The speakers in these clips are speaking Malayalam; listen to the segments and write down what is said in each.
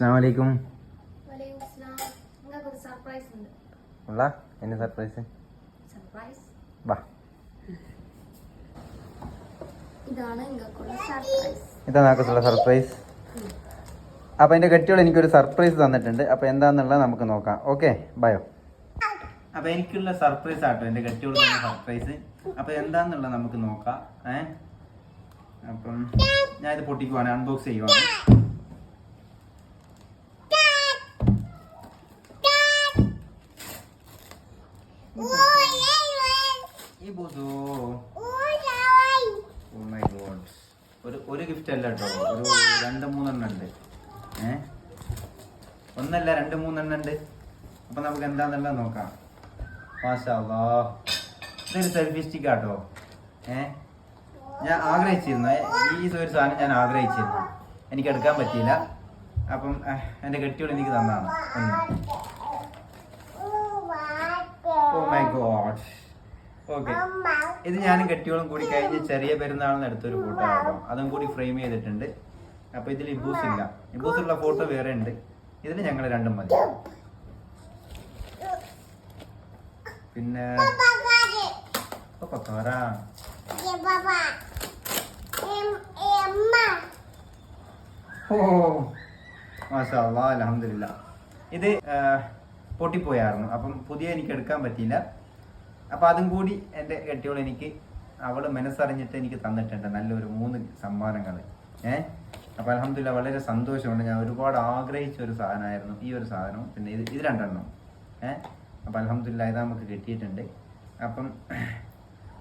അസ്സാം വലൈക്കും ഉള്ള എന്നെ സർപ്രൈസ് വാ. ഇതാണ് സർപ്രൈസ് അപ്പോൾ എന്റെ കെട്ടിയോട് എനിക്കൊരു സർപ്രൈസ് തന്നിട്ടുണ്ട്. അപ്പോൾ എന്താണെന്നുള്ളത് നമുക്ക് നോക്കാം. ഓക്കെ ബയോ അപ്പോൾ എനിക്കുള്ള സർപ്രൈസ് ആട്ടോ. എന്റെ കെട്ടിയോട് സർപ്രൈസ് അപ്പോൾ എന്താണെന്നുള്ളത് നമുക്ക് നോക്കാം. ഏ? അപ്പം ഞാൻ ഇത് പൊട്ടിക്കുവാണ്. അൺബോക്സ് ചെയ്യുവാണ്. ഈ ബുസു ഓ മൈ ഗോഡ് ഒരു ഒരു ഗിഫ്റ്റ് അല്ല കേട്ടോ ഒരു രണ്ട് മൂന്നെണ്ണം ഉണ്ട്. ഏ? ഒന്നല്ല രണ്ട് മൂന്നെണ്ണം ഉണ്ട്. അപ്പൊ നമുക്ക് എന്താന്നുള്ളത് നോക്കാം. മാഷാല്ലാ ഇതൊരു സെൽഫി സ്റ്റിക്ക് കേട്ടോ ഏ? ഞാൻ ആഗ്രഹിച്ചിരുന്നു. ഈ ഒരു സാധനം ഞാൻ ആഗ്രഹിച്ചിരുന്നു. എനിക്ക് എടുക്കാൻ പറ്റിയില്ല. അപ്പം എന്റെ കെട്ടിയോട് എനിക്ക് തന്നാണ് ഒന്ന് ഓ മൈ ഗോഡ് ഓക്കെ. ഇത് ഞാനും കെട്ടിയോളും കൂടി കഴിഞ്ഞ് ചെറിയ പെരുന്നാളിന് അടുത്തൊരു ഫോട്ടോ ആട്ടോ അതും കൂടി ഫ്രെയിം ചെയ്തിട്ടുണ്ട്. അപ്പൊ ഇതിൽ ഇബൂസ് ഇല്ല. ഇബൂസ് ഉള്ള ഫോട്ടോ വേറെ ഉണ്ട്. ഇതിൽ ഞങ്ങൾ രണ്ടും മതി. പിന്നെ ഓ, മാഷാ അലഹമില്ല ഇത് പൊട്ടിപ്പോയായിരുന്നു. അപ്പം പുതിയ എനിക്ക് എടുക്കാൻ പറ്റിയില്ല. അപ്പം അതും കൂടി എന്റെ കെട്ടിയോൾ എനിക്ക് അവൾ മനസ്സറിഞ്ഞിട്ട് എനിക്ക് തന്നിട്ടുണ്ട് നല്ലൊരു മൂന്ന് സമ്മാനങ്ങൾ. ഏഹ് അപ്പം അലഹമില്ല വളരെ സന്തോഷമുണ്ട്. ഞാൻ ഒരുപാട് ആഗ്രഹിച്ച ഒരു സാധനമായിരുന്നു ഈ ഒരു സാധനവും. പിന്നെ ഇത് ഇത് രണ്ടെണ്ണം. ഏഹ് അപ്പം അലഹമില്ല ഇത് നമുക്ക് കിട്ടിയിട്ടുണ്ട്. അപ്പം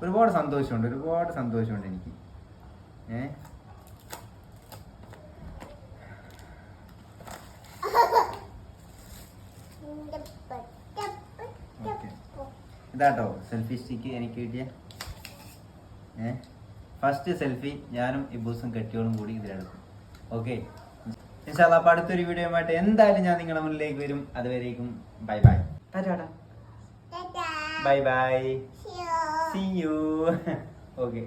ഒരുപാട് സന്തോഷമുണ്ട് ഒരുപാട് സന്തോഷമുണ്ട് എനിക്ക്. ഏഹ് ഇതാട്ടോ സെൽഫി സ്റ്റിക്ക് എനിക്ക് കിട്ടിയ. ഏ? ഫസ്റ്റ് സെൽഫി ഞാനും ഇബൂസും കെട്ടിയോളും കൂടി ഇതിലെടുക്കും ഓക്കെ ഇൻഷാല്ല അപ്പം അടുത്തൊരു വീഡിയോ ആയിട്ട് എന്തായാലും ഞാൻ നിങ്ങളുടെ മുന്നിലേക്ക് വരും. അതുവരേക്കും bye bye bye bye see you okay